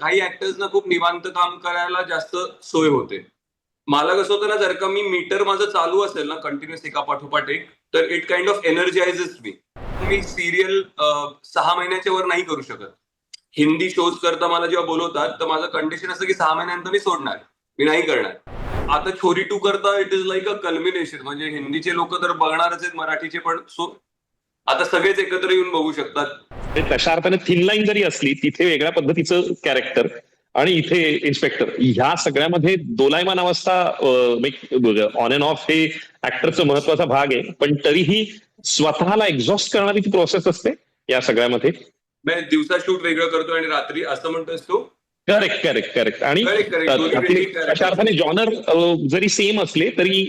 काही ऍक्टर्सना खूप निवांत काम करायला जास्त सोय होते. मला कसं होतं ना जर का मी मीटर माझं चालू असेल ना कंटिन्युअस एका पाठोपाठ एक तर it kind of energizes me me serial सहा महिन्याच्या वर नाही करू शकत. हिंदी शोज करता मला जेव्हा बोलवतात तर माझं कंडिशन असं की सहा महिन्यानंतर मी सोडणार. मी नाही करणार. आता छोरी टू करता it is like a culmination म्हणजे हिंदीचे लोक तर बघणारच आहेत मराठीचे पण. सो आता सगळेच एकत्र येऊन बघू शकतात. तशा अर्थाने थिन लाईन जरी असली तिथे वेगळ्या पद्धतीचं कॅरेक्टर आणि इथे इन्स्पेक्टर ह्या सगळ्यामध्ये दोलायमान अवस्था ऑन अँड ऑफ हे ऍक्टरचा महत्त्वाचा भाग आहे. पण तरीही स्वतःला एक्झॉस्ट करणारी ती प्रोसेस असते या सगळ्यामध्ये. दिवसा शूट वेगळं करतो आणि रात्री असं म्हणतोस तू? करेक्ट करेक्ट करेक्ट आणि. अशा अर्थाने जॉनर जरी सेम असले तरी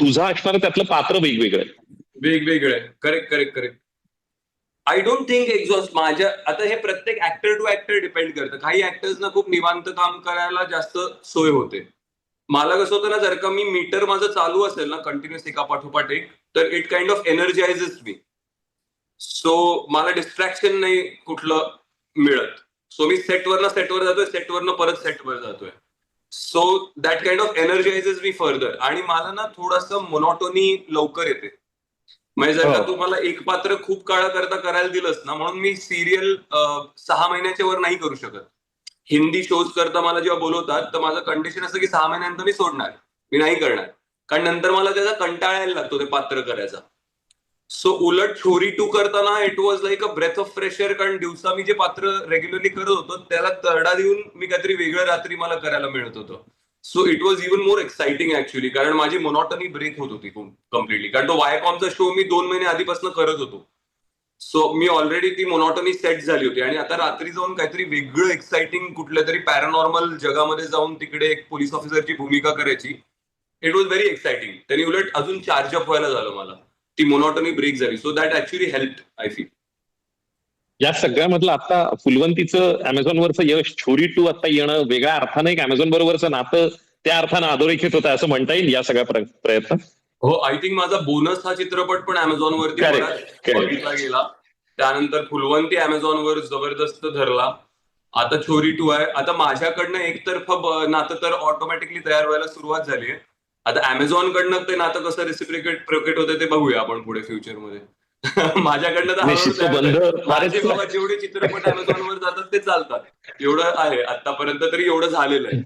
तुझा असणारं त्यातलं पात्र वेगवेगळं आहे. वेगवेगळे. Correct correct correct I don't think exhaust माझ्या आता हे प्रत्येक ऍक्टर टू ऍक्टर डिपेंड करतं. काही ऍक्टर्सना खूप निवांत काम करायला जास्त सोय होते. मला कसं होतं ना जर का मी मीटर माझं चालू असेल ना कंटिन्युअस एका पाठोपाठ एक तर it kind of energizes me so मला डिस्ट्रॅक्शन नाही कुठलं मिळत. सो मी सेटवरनं सेटवर जातोय सेटवरनं परत सेटवर जातोय. So that kind of energizes me further आणि मला ना थोडंसं मोनॉटोनी लवकर येते. म्हणजे जर का हो. तुम्हाला एक पात्र खूप काळा करता करायला दिलंच ना म्हणून मी सिरियल सहा महिन्याच्या वर नाही करू शकत. हिंदी शोज करता मला जेव्हा बोलवतात तर माझं कंडिशन असं की सहा महिन्यानंतर मी सोडणार. मी नाही करणार. कारण नंतर मला त्याचा कंटाळा यायला लागतो ते पात्र करायचा. सो उलट छोरी टू करताना it was like a breath of fresh air कारण दिवसा मी जे पात्र रेग्युलरली करत होतो त्याला तडा देऊन मी काहीतरी वेगळं रात्री मला करायला मिळत होतं. So it was even more exciting actually कारण माझी मोनॉटनी ब्रेक होत होती कम्प्लिटली कारण तो वायकॉमचा शो मी दोन महिने आधीपासून करत होतो. सो मी ऑलरेडी ती मोनॉटनी सेट झाली होती. आणि आता रात्री जाऊन काहीतरी वेगळं एक्साइटिंग कुठल्या तरी पॅरानॉर्मल जगामध्ये जाऊन तिकडे एक पोलीस ऑफिसरची भूमिका करायची इट वॉज व्हेरी एक्साइटिंग त्यांनी उलट अजून चार्ज अप व्हायला झालं मला. ती मोनॉटनी ब्रेक झाली. So that actually help I feel या सगळ्यामधलं आता फुलवंतीचं अमेझॉन वरचं यश छोरी टू आता येणं वेगळ्या अर्थानं एक अमेझॉन बरोबरचं नातं त्या अर्थानं अधोरेखित होतं असं म्हणता येईल या सगळ्या प्र- प्रयत्नात हो आय थिंक माझा बोनस हा चित्रपट पण अमेझॉन वरती. बघितला गेला. त्यानंतर फुलवंती अमेझॉन वर जबरदस्त धरला. आता छोरी टू आहे. आता माझ्याकडनं एकतर्फ नातं तर ऑटोमॅटिकली तयार व्हायला सुरुवात झाली आहे. आता अमेझॉन कडनं ते नातं कसं रेसिप्रिकेट प्रोकेट होते ते बघूया आपण पुढे फ्युचरमध्ये माझ्याकडनं तर जेवढे चित्रपट अमेझॉन वर जातात ते चालतात. एवढं आहे. आतापर्यंत तरी एवढं झालेलं आहे.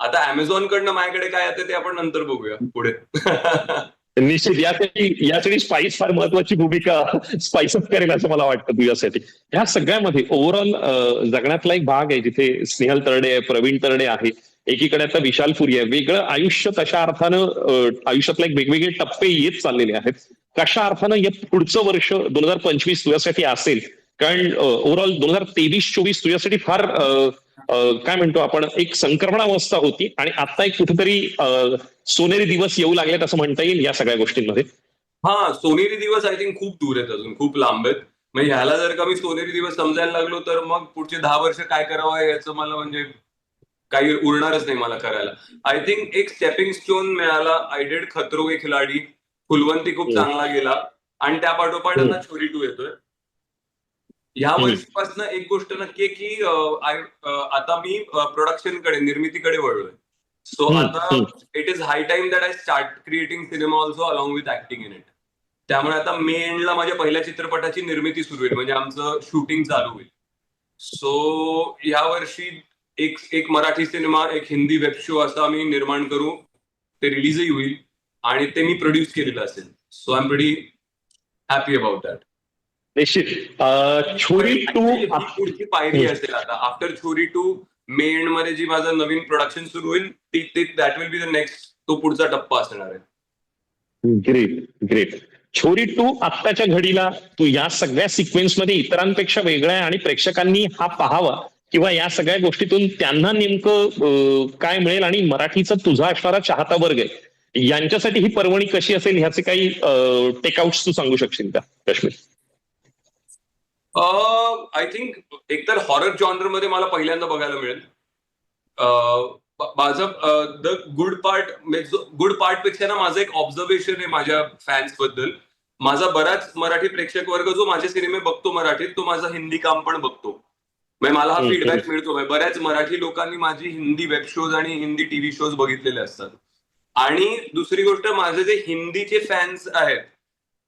आता अमेझॉन कडनं माझ्याकडे काय येतं ते आपण नंतर बघूया पुढे. निश्चित यासाठी यासाठी स्पाइस फार महत्वाची भूमिका स्पाइसअप करेल असं मला वाटतं तुझ्यासाठी. ह्या सगळ्यामध्ये ओव्हरऑल जगण्यातला एक भाग आहे जिथे स्नेहल तरडे आहे प्रवीण तरडे आहे. एकीकडे आता विशाल पुरी आहे. वेगळं आयुष्य तशा अर्थानं आयुष्यातला एक वेगवेगळे टप्पे येत चाललेले आहेत. कशा अर्थानं या पुढचं वर्ष दोन हजार पंचवीस तुझ्यासाठी असेल? कारण ओव्हरऑल दोन हजार तेवीस चोवीस तुझ्यासाठी फार काय म्हणतो आपण एक संक्रमण अवस्था होती आणि आता एक कुठेतरी सोनेरी दिवस येऊ लागलेत असं म्हणता येईल या सगळ्या गोष्टींमध्ये? हा सोनेरी दिवस आय थिंक खूप दूर आहेत अजून खूप लांब आहेत. म्हणजे ह्याला जर का मी सोनेरी दिवस समजायला लागलो तर मग पुढचे दहा वर्ष काय करावं याचं मला म्हणजे काही उरणारच नाही मला करायला. आय थिंक एक स्टेपिंग स्टोन मिळाला आय डेड खतरो के खिलाडी फुलवंती खूप. चांगला गेला आणि त्या पाठोपाठ आता छोरी टू येतोय. ह्या. वर्षीपासून एक गोष्ट नक्की आहे की आता मी प्रोडक्शनकडे निर्मितीकडे वळलोय. सो आता. It is high time that I start creating cinema also along with acting in it त्यामुळे आता मे एंडला माझ्या पहिल्या चित्रपटाची निर्मिती सुरू होईल म्हणजे आमचं शूटिंग चालू होईल. सो या वर्षी एक एक मराठी सिनेमा एक हिंदी वेब शो असा आम्ही निर्माण करू. ते रिलीजही होईल आणि ते मी प्रोड्यूस केलेलं असेल. So I am pretty happy about that निश्चित. छोरी टू पुढची पायरी असेल आता. आफ्टर छोरी टू मे एंडमध्ये जी माझं नवीन प्रोडक्शन सुरू होईल ती ते that will be the next तो पुढचा टप्पा असणार आहे. ग्रेट ग्रेट छोरी टू आत्ताच्या घडीला तू या सगळ्या सिक्वेन्समध्ये इतरांपेक्षा वेगळा आहे आणि प्रेक्षकांनी हा पाहावा किंवा या सगळ्या गोष्टीतून त्यांना नेमकं काय मिळेल आणि मराठीचा तुझा असणारा चाहता वर्ग आहे. यांच्यासाठी ही पर्वणी कशी असेल ह्याचे काही टेकआउट्स तू सांगू शकशील का कश्मीर? आय थिंक एकतर हॉरर जॉनरमध्ये मला पहिल्यांदा बघायला मिळेल. माझं द गुड पार्ट गुड पार्टपेक्षा ना माझं एक ऑब्झर्वेशन आहे माझ्या फॅन्सबद्दल. माझा बराच मराठी प्रेक्षक वर्ग जो माझे सिनेमे बघतो मराठीत तो माझा हिंदी काम पण बघतो. म्हणजे मला हा फीडबॅक मिळतो. म्हणजे बऱ्याच मराठी लोकांनी माझी हिंदी वेब शोज आणि हिंदी टीव्ही शोज बघितलेले असतात. आणि दुसरी गोष्ट माझे जे हिंदीचे फॅन्स आहेत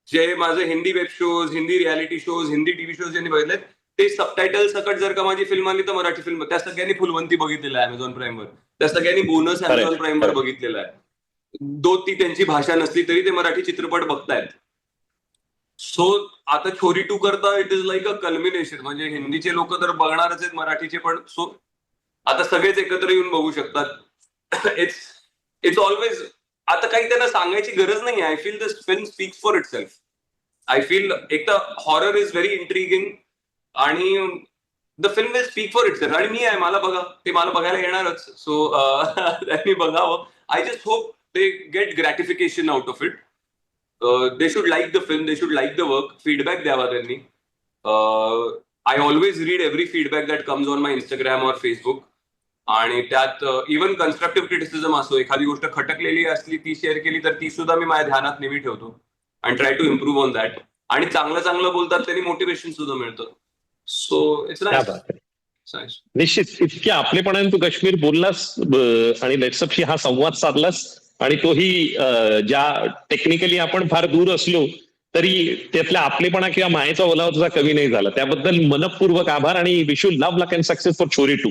जे माझे Hindi web shows Hindi reality shows Hindi TV shows ज्यांनी बघितलेत ते सबटायटल सकट जर का माझी फिल्म आली तर मराठी फिल्म त्या सगळ्यांनी फुलवंती बघितलेलं आहे अमेझॉन प्राईमवर त्या सगळ्यांनी बोनस अमेझॉन प्राईमवर. बघितलेला आहे. दो ती त्यांची भाषा नसली तरी ते मराठी चित्रपट बघतायत. सो आता छोरी टू करता it is like a culmination म्हणजे हिंदीचे लोक तर बघणारच आहेत मराठीचे पण. सो आता सगळेच एकत्र येऊन बघू शकतात. इट्स इट्स ऑलवेज आता काही त्यांना सांगायची गरज नाही I feel this film speak for itself I feel एक तर हॉरर इज व्हेरी इंट्रिगिंग आणि the film will speak for itself आणि मी आहे मला बघा. ते मला बघायला येणारच. सो त्यांनी बघावं. I just hope they get gratification out of it they should like the film they should like the work feedback द्यावा त्यांनी. I always read every feedback that comes on my Instagram और Facebook आणि त्यात even constructive criticism असो एखादी गोष्ट खटकलेली असली ती शेअर केली तर ती सुद्धा मी माझ्या ध्यानात नेहमी ठेवतो. And try to improve on that आणि चांगलं चांगलं बोलतात त्यांनी मोटिवेशन सुद्धा मिळतं. So it's. निश्चित इतक्या आपलेपणाने तू काश्मीर बोललास आणि लेट्सअपशी हा संवाद साधलास आणि तोही ज्या टेक्निकली आपण फार दूर असलो तरी त्यातल्या आपलेपणा किंवा मायेचा ओलावा तुझा कमी नाही झाला. त्याबद्दल मनपूर्वक आभार आणि wish you love luck and success for Chhorii two